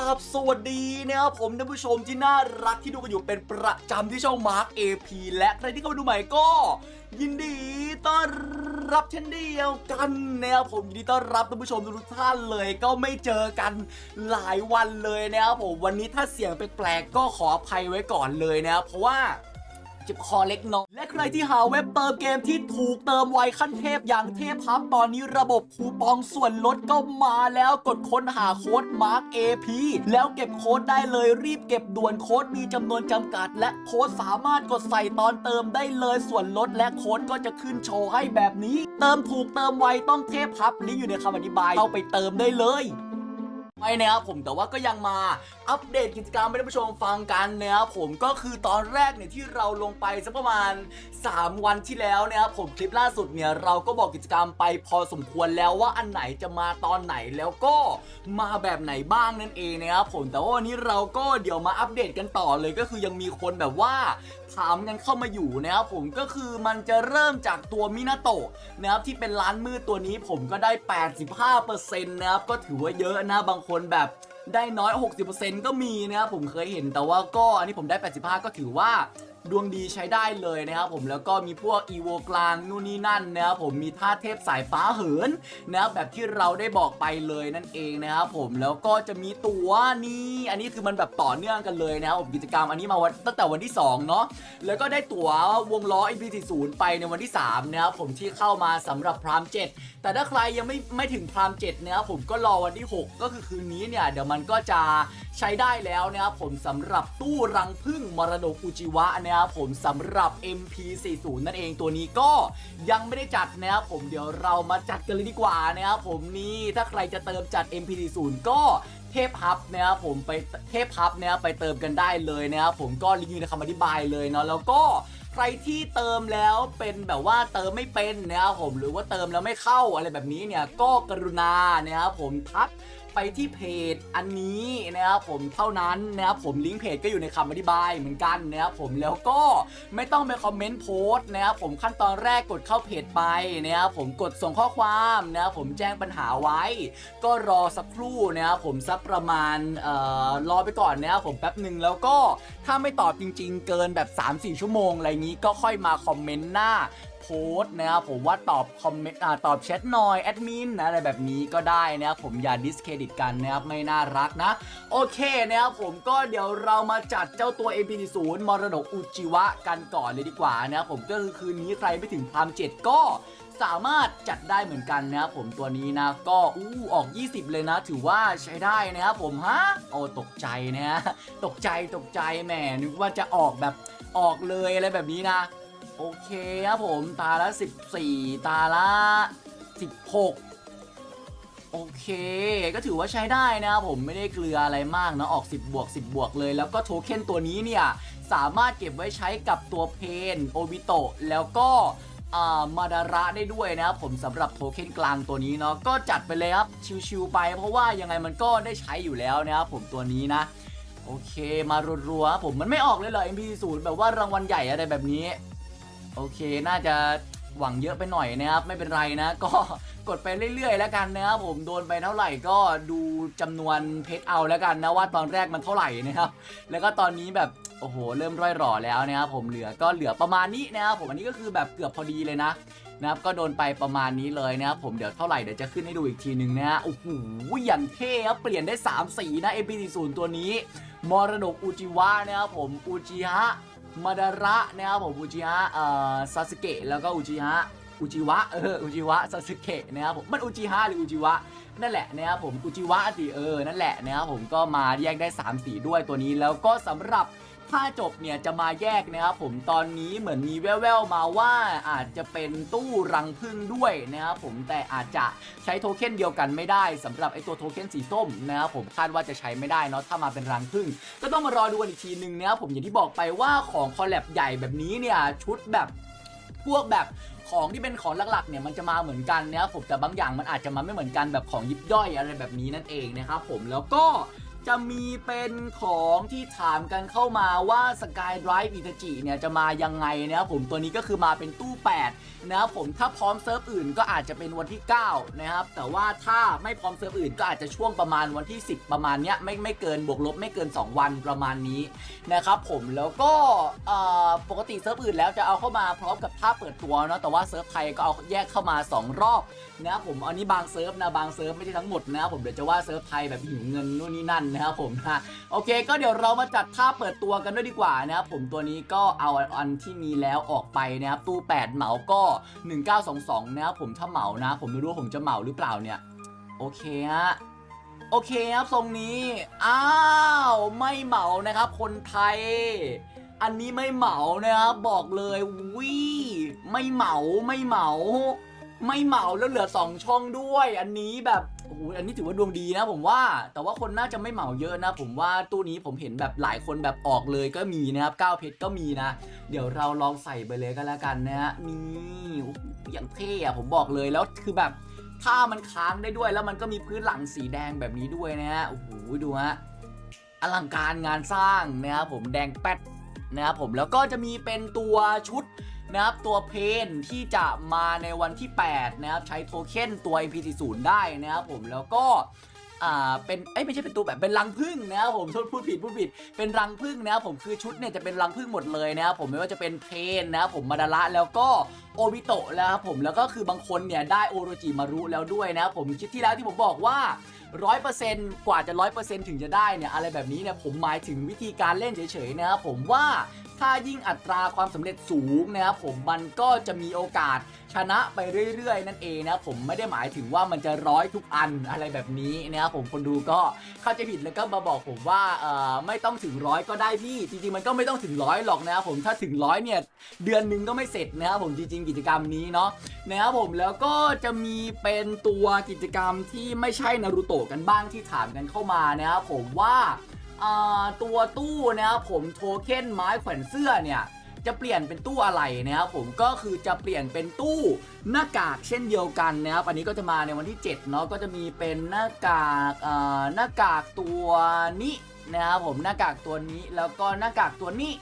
ราบสวัสดีนะครับผมท่านผู้ชมที่น่ารักที่ดูกันอยู่เป็นประจำที่ช่อง Mark AP และใครที่เข้ามาดูใหม่ก็ ยินดีต้อนรับเช่นเดียวกันนะครับผมยินดีต้อนรับท่านผู้ชมทุกท่านเลยก็ไม่เจอกันหลายวันเลยนะครับผมวันนี้ถ้าเสียงแปลกๆก็ขออภัยไว้ก่อนเลยนะครับเพราะว่า เจ็บคอเล็กน้อยและใครที่หาเว็บเติมเกมที่ถูกเติมไวขั้นเทพอย่างเทพพับตอนนี้ระบบคูปองส่วนลดก็มาแล้วกดค้นหาโค้ด Mark AP แล้วเก็บโค้ดได้เลยรีบเก็บด่วนโค้ดมีจำนวนจำกัด และโค้ดสามารถกดใส่ตอนเติมได้เลยส่วนลดและโค้ดก็จะขึ้นโชว์ให้แบบนี้ เติมถูกเติมไวต้องเทพพับลิงก์อยู่ในคำอธิบายเข้าไปเติมได้เลย ไม่นะครับผมแต่ว่าก็ยังมาอัปเดตกิจกรรมให้ท่านผู้ชมฟังกันนะครับผมก็คือตอนแรกเนี่ยที่เราลงไปสักประมาณ 3 วันที่แล้วนะครับผมคลิปล่าสุดเนี่ยเราก็บอกกิจกรรมไปพอสมควรแล้วว่าอันไหนจะมาตอนไหนแล้วก็มาแบบไหนบ้างนั่นเองนะครับผมแต่ว่าวันนี้เราก็เดี๋ยวมาอัปเดตกันต่อเลยก็คือยังมีคนแบบว่า ถามกันเข้ามาอยู่นะครับผมก็คือมันจะเริ่มจากตัวมินาโตะนะครับที่เป็นร้านมืดตัวนี้ผมก็ได้ 85%นะครับก็ถือว่าเยอะนะบางคนแบบได้น้อย 60%ก็มีนะครับผมเคยเห็นแต่ว่าก็อันนี้ผมได้ 85 ก็ถือว่า ดวงดีใช้ได้เลยนะครับผมแล้วก็มีพวกอีโวกลางนู่นนี่นั่นนะครับผมมีท่าเทพสายฟ้าเหินนะครับแบบที่เราได้บอกไปเลยนั่นเองนะครับผมแล้วก็จะมีตัวนี้อันนี้คือมันแบบต่อเนื่องกันเลยนะครับผมกิจกรรมอันนี้มาวันตั้งแต่วันที่2เนาะแล้วก็ได้ตั๋ววงล้อ MP40 ไปในวันที่3นะครับผมที่เข้ามาสำหรับพราม7แต่ถ้าใครยังไม่ไม่ถึงพราม7นะครับผมก็รอวันที่ 6 ก็คือคืนนี้เนี่ยเดี๋ยวมันก็จะใช้ได้แล้วนะครับผมสำหรับตู้รังพึ่งมรดกอุจิวะนะะครับผมสำหรับ MP40 นั่นเองตัวนี้ก็ยังไม่ได้จัดนะครับผมเดี๋ยวเรามาจัดกันเลยดีกว่านะครับผมนี่ถ้าใครจะเติมจัด MP40 ก็เทพฮับนะครับผมไปเทพฮับนะครับไปเติมกันได้เลยนะครับผมก็ลิงก์อยู่ในคำอธิบายเลยเนาะแล้วก็ใครที่เติมแล้วเป็นแบบว่าเติมไม่เป็นนะครับผมหรือว่าเติมแล้วไม่เข้าอะไรแบบนี้เนี่ยก็กรุณานะครับผมทักไปที่เพจอันนี้นะครับผมเท่านั้นนะครับผมลิงก์เพจก็อยู่ในคำอธิบายเหมือนกันนะครับผมแล้วก็ไม่ต้องไปคอมเมนต์โพสต์นะครับผมขั้นตอนแรกกดเข้าเพจไปนะครับผมกดส่งข้อความนะครับผมแจ้งปัญหาไว้ ก็รอสักครู่นะครับผมสักประมาณเอ่อรอไปก่อนนะครับผมแป๊บหนึ่งแล้วก็ถ้าไม่ตอบจริง ๆ เกินแบบ 3-4 ชั่วโมงอะไรงี้ก็ค่อยมาคอมเมนต์หน้า สต์นะครับผมว่าตอบคอมเมนต์อ่าตอบแชทหน่อยแอดมินนะอะไรแบบนี้ก็ได้นะครับผมอย่าดิสเครดิตกันนะครับไม่น่ารักนะ โอเคนะครับผมก็เดี๋ยวเรามาจัดเจ้าตัว MP0 มรดกอุจิวะกันก่อนเลยดีกว่านะครับผมก็คือคืนนี้ใครไม่ถึงพามเจ็ดก็สามารถจัดได้เหมือนกันนะครับผมตัวนี้นะก็อู้ออก 20 เลยนะ ถือว่าใช้ได้นะครับผมฮะโอ้ตกใจนะฮะตกใจตกใจแหมนึกว่าจะออกแบบออกเลยอะไรแบบนี้นะ โอเคครับผมตาละ 14 ตาละ 16 โอเค ก็ถือว่าใช้ได้นะครับผมไม่ได้เกลืออะไรมากนะออก 10 บวก 10 บวกเลยแล้วก็โทเค็นตัวนี้เนี่ย สามารถเก็บไว้ใช้กับตัวเพนโอบิโตะแล้วก็อ่ามาดาระได้ด้วยนะครับผมสำหรับโทเค็นกลางตัวนี้เนาะก็จัดไปเลยครับชิวๆไป เพราะว่ายังไงมันก็ได้ใช้อยู่แล้วนะครับผมตัวนี้นะ โอเคมารัวๆครับผมมันไม่ออกเลยเหรอ MP0 แบบว่ารางวัลใหญ่อะไรแบบนี้ โอเคน่าจะหวังเยอะไปหน่อยนะครับไม่เป็นไรนะ ก็กดไปเรื่อยๆ แล้วกันนะครับผมโดนไปเท่าไหร่ก็ดูจำนวนเพชรเอาแล้วกันนะว่าตอนแรกมันเท่าไหร่นะครับแล้วก็ตอนนี้แบบโอ้โหเริ่มร่อยหร่อแล้วนะครับผมเหลือก็เหลือประมาณนี้นะครับผมอันนี้ก็คือแบบเกือบพอดีเลยนะนะครับก็โดนไปประมาณนี้เลยนะครับผมเดี๋ยวเท่าไหร่เดี๋ยวจะขึ้นให้ดูอีกทีหนึ่งนะฮะโอ้โหอย่างเท่ครับเปลี่ยนได้ 3 สีนะ MP40 ตัวนี้มรดกอุจิวะนะครับผมอุจิฮะ มาดาระนะครับผมอุจิฮะเอ่อซาสึเกะแล้วก็อุจิฮะอุจิวะเอออุจิวะซาสึเกะนะครับผมมันอุจิฮะหรืออุจิวะนั่นแหละนะครับผมอุจิวะสิเออนั่นแหละนะครับผมก็มาแยกได้ 3 สีด้วยตัวนี้แล้วก็สำหรับ ถ้าจบเนี่ยจะมาแยกนะครับผมตอนนี้เหมือนมีแว่วๆมาว่าอาจจะเป็นตู้รังพึ่งด้วยนะครับผมแต่อาจจะใช้โทเค็นเดียวกันไม่ได้สำหรับไอตัวโทเค็นสีส้มนะครับผมคาดว่าจะใช้ไม่ได้เนาะถ้ามาเป็นรังพึ่ง ก็ต้องมารอดูกันอีกทีหนึ่งนะครับผมอย่างที่บอกไปว่าของคอลแลบใหญ่แบบนี้เนี่ยชุดแบบพวกแบบของที่เป็นของหลักๆเนี่ยมันจะมาเหมือนกันนะครับผมแต่บางอย่างมันอาจจะมาไม่เหมือนกันแบบของยิบย่อยอะไรแบบนี้นั่นเองนะครับผมแล้วก็ จะมีเป็นของที่ถามกันเข้ามาว่า Sky Drive อิตาจิเนี่ยจะมายังไงนะครับผมตัวนี้ก็คือมาเป็นตู้ 8 นะครับผมถ้าพร้อมเซิร์ฟอื่นก็อาจจะเป็นวันที่ 9 นะครับ แต่ว่าถ้าไม่พร้อมเซิร์ฟอื่นก็อาจจะช่วงประมาณวันที่ 10 ประมาณเนี้ยไม่ไม่เกินบวกลบไม่เกิน 2 วันประมาณนี้นะครับผมแล้วก็ปกติเซิร์ฟอื่นแล้วจะเอาเข้ามาพร้อมกับท่าเปิดตัวเนาะแต่ว่าเซิร์ฟไทยก็เอาแยกเข้ามา 2 รอบนะครับผมอันนี้บางเซิร์ฟนะบางเซิร์ฟไม่ใช่ทั้งหมดนะครับผมเดี๋ยวจะว่าเซิร์ฟไทยแบบหิวเงินนู่นนี่นั่นนะครับผมนะโอเค ก็เดี๋ยวเรามาจัดท่าเปิดตัวกันด้วยดีกว่านะครับผมตัวนี้ก็เอาอันที่มีแล้วออกไปนะครับตู้ 8 เหมาก็ 1922นะครับผมถ้าเหมานะ ผมไม่รู้ผมจะเหมาหรือเปล่าเนี่ย โอเคฮะโอเคครับทรงนี้ อ้าว ไม่เหมานะครับ คนไทย อันนี้ไม่เหมานะครับบอกเลยวิไม่เหมาไม่เหมา ไม่เหมาแล้วเหลือ2ช่องด้วย อันนี้แบบ โอ้โหอันนี้ถือว่าดวงดีนะผมว่า แต่ว่าคนน่าจะไม่เหมาเยอะนะ ผมว่าตู้นี้ผมเห็นแบบหลายคนแบบออกเลยก็มีนะครับ9เพชรก็มีนะ เดี๋ยวเราลองใส่ไปเลยก็แล้วกันนะฮะนี่โอ้โหอย่างเท่อะผมบอกเลยแล้วคือแบบถ้ามันค้างได้ด้วยแล้วมันก็มีพื้นหลังสีแดงแบบนี้ด้วยนะฮะโอ้โหดูฮะอลังการงานสร้างนะครับผมแดงแป๊ดนะครับผมแล้วก็จะมีเป็นตัวชุด นะครับตัวเพนที่จะมาในวันที่ 8 นะครับ ใช้โทเค็นตัว MP40 ได้นะครับผมแล้วก็อ่าเป็นเอ้ยไม่ใช่เป็นตัวแบบเป็นรังพึ่งนะครับผมโทษพูดผิดพูดผิดเป็นรังพึ่งนะครับผมคือชุดเนี่ยจะเป็นรังพึ่งหมดเลยนะครับผมไม่ว่าจะเป็นเพนนะครับผมมาดาระแล้วก็ โอบิโตะแล้วครับผมแล้วก็คือบางคนเนี่ยได้โอโรจิมารุแล้วด้วยนะผมคลิปที่แล้วที่ผมบอกว่า100%กว่าจะ100%ถึงจะได้เนี่ยอะไรแบบนี้เนี่ยผมหมายถึงวิธีการเล่นเฉยๆนะครับผมว่าถ้ายิ่งอัตราความสำเร็จสูงนะครับผมมันก็จะมีโอกาสชนะไปเรื่อยๆ นั่นเองนะผมไม่ได้หมายถึงว่ามันจะร้อยทุกอันอะไรแบบนี้นะครับผมคนดูก็เข้าใจผิดแล้วก็มาบอกผมว่าเอ่อไม่ต้องถึงร้อยก็ได้พี่จริงๆมันก็ไม่ต้องถึงร้อยหรอกนะครับผมถ้าถึงร้อยเนี่ยเดือนหนึงก็ไม่เสร็จนะครับผมจริงๆกิจกรรมนี้เนาะนะครับผมแล้วก็จะมีเป็นตัวกิจกรรมที่ไม่ใช่นารูโตะกันบ้างที่ถามกันเข้ามานะครับผมว่าตัวตู้นะครับผมโทเค็นไม้แขวนเสื้อเนี่ยจะเปลี่ยนเป็นตู้อะไรนะครับผมก็คือจะเปลี่ยนเป็นตู้หน้ากากเช่นเดียวกันนะครับอันนี้ก็จะมาในวันที่7เนาะก็จะมีเป็นหน้ากากหน้ากากตัวนี้นะครับผมหน้ากากตัวนี้แล้วก็หน้ากากตัวนี้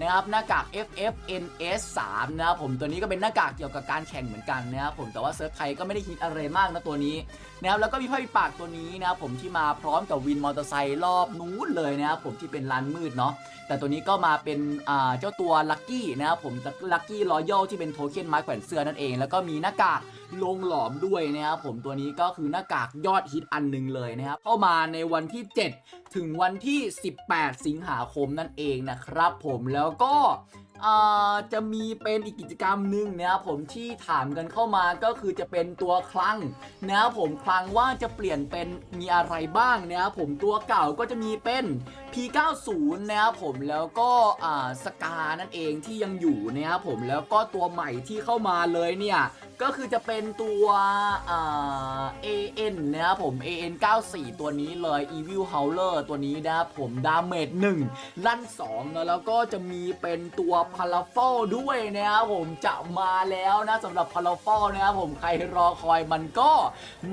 นะครับหน้ากาก FFNS 3 นะครับผมตัวนี้ก็เป็นหน้ากากเกี่ยวกับการแข่งเหมือนกันนะครับผมแต่ว่าเซิร์ฟไทยก็ไม่ได้ฮิตอะไรมากนะตัวนี้ นะครับแล้วก็มีผ้าปิดปากตัวนี้นะครับผมที่มาพร้อมกับวินมอเตอร์ไซค์รอบนู้นเลยนะครับผมที่เป็นลานมืดเนาะแต่ตัวนี้ก็มาเป็นอ่าเจ้าตัวลั c กี้นะครับผมลั c กี้รอยัลที่เป็นโทเค็นไม้แขวนเสื้อนั่นเอง แล้วก็มีหน้ากากลงหลอมด้วยนะครับผมตัวนี้ก็คือหน้ากากยอดฮิตอันหนึ่งเลยนะครับเข้ามาในวันที่ 7 ถึงวันที่ 18 สิงหาคมนั่นเองนะครับผมแล้วก็ จะมีเป็นอีกกิจกรรมหนึ่งนะครับผมที่ถามกันเข้ามาก็คือจะเป็นตัวคลังนะครับผมคลังว่าจะเปลี่ยนเป็นมีอะไรบ้างนะครับผมตัวเก่าก็จะมีเป็น P90 นะครับผมแล้วก็สกานั่นเองที่ยังอยู่นะครับผมแล้วก็ตัวใหม่ที่เข้ามาเลยเนี่ย ก็คือจะเป็นตัวเอ่า AN นะครับผม AN 94 ตัวนี้เลย Evil Howler ตัวนี้นะครับผมดาเมจ1ลั่น2นะแล้วก็จะมีเป็นตัว p a r a f a l ด้วยนะครับผมจะมาแล้วนะสำหรับ p a r a f a l นะครับผมใครรอคอยมันก็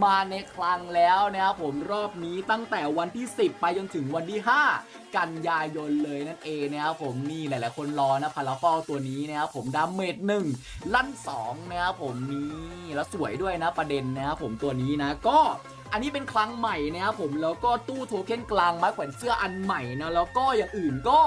มาในคลังแล้วนะครับผมรอบนี้ตั้งแต่วันที่ 10 ไปจนถึงวันที่ 5 กันยายนเลยนั่นเองนะครับผมนี่หลายๆคนรอนะพาราฟอลตัวนี้นะครับผมดาเมจหนึ่งลั่น2นะครับผมนี่แล้วสวยด้วยนะประเด็นนะครับผมตัวนี้นะก็อันนี้เป็นครั้งใหม่นะครับผมแล้วก็ตู้โทเค็นกลางไม้แขวนเสื้ออันใหม่นะแล้วก็อย่างอื่นก็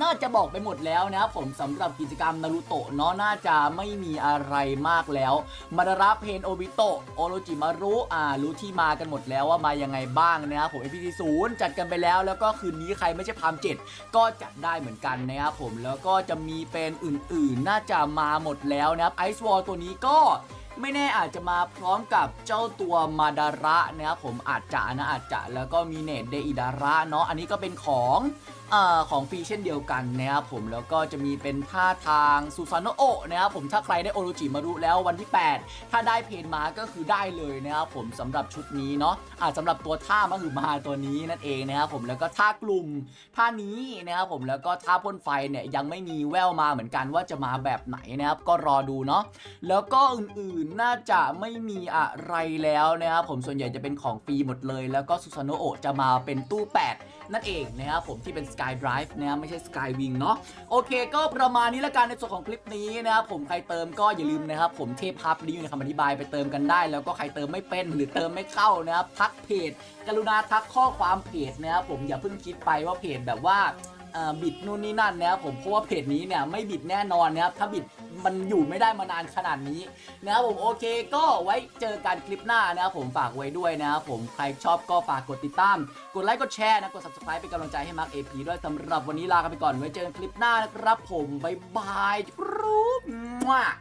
น่าจะบอกไปหมดแล้วนะครับผมสำหรับกิจกรรมนารูโตะเนาะน่าจะไม่มีอะไรมากแล้วมาดาระเพนโอบิโตะโอโรจิมารุอ่ารู้ที่มากันหมดแล้วว่ามายังไงบ้างนะครับผม APT 0จัดกันไปแล้ว แล้วก็คืนนี้ใครไม่ใช่พามเจ็ดก็จัดได้เหมือนกันนะครับผมแล้วก็จะมีเป็นอื่นๆ น่าจะมาหมดแล้วนะครับไอซ์วอลตัวนี้ก็ไม่แน่อาจจะมาพร้อมกับเจ้าตัวมาดาระนะครับผมอาจจะนะอาจจะแล้วก็มีเนตเดอิดาระเนาะอันนี้ก็เป็นของ อของฟรีเช่นเดียวกันนะครับผมแล้วก็จะมีเป็นท่าทางซูซานโอะนะครับผมถ้าใครได้โอโรจิมารุแล้ววันที่ 8 ถ้าได้เพนมาก็คือได้เลยนะครับผมสำหรับชุดนี้เนาะอ่าสำหรับตัวท่ามะหือมาตัวนี้นั่นเองนะครับผมแล้วก็ท่ากลุ่มท่านี้นะครับผมแล้วก็ท่าพ่นไฟเนี่ยยังไม่มีแววมาเหมือนกันว่าจะมาแบบไหนนะครับก็รอดูเนาะแล้วก็อื่นๆน่าจะไม่มีอะไรแล้วนะครับผมส่วนใหญ่จะเป็นของฟรีหมดเลย แล้วก็ซูซานโอะจะมาเป็นตู้ 8 นั่นเองนะครับผมที่เป็น Sky Drive นะไม่ใช่ Sky Wing เนาะโอเค ก็ประมาณนี้ละกันในส่วนของคลิปนี้นะครับผมใครเติมก็อย่าลืมนะครับผมเทพพับนี้อยู่ในคำอธิบายไปเติมกันได้ แล้วก็ใครเติมไม่เป็นหรือเติมไม่เข้านะครับทักเพจ กรุณาทักข้อความเพจนะครับผมอย่าเพิ่งคิดไปว่าเพจแบบว่าบิดนู่นนี่นั่นนะครับผมเพราะว่าเพจนี้เนี่ยไม่บิดแน่นอนนะครับถ้าบิด มันอยู่ไม่ได้มานานขนาดนี้นะครับผมโอเคก็ไว้เจอกันคลิปหน้านะครับผมฝากไว้ด้วยนะครับผมใครชอบก็ฝากกดติดตาม กดไลค์กดแชร์นะกด subscribe เป็นกำลังใจให้มาร์คเอพีด้วยสำหรับวันนี้ลากันไปก่อนไว้เจอกันคลิปหน้านะครับผมบ๊ายบายรูปมาก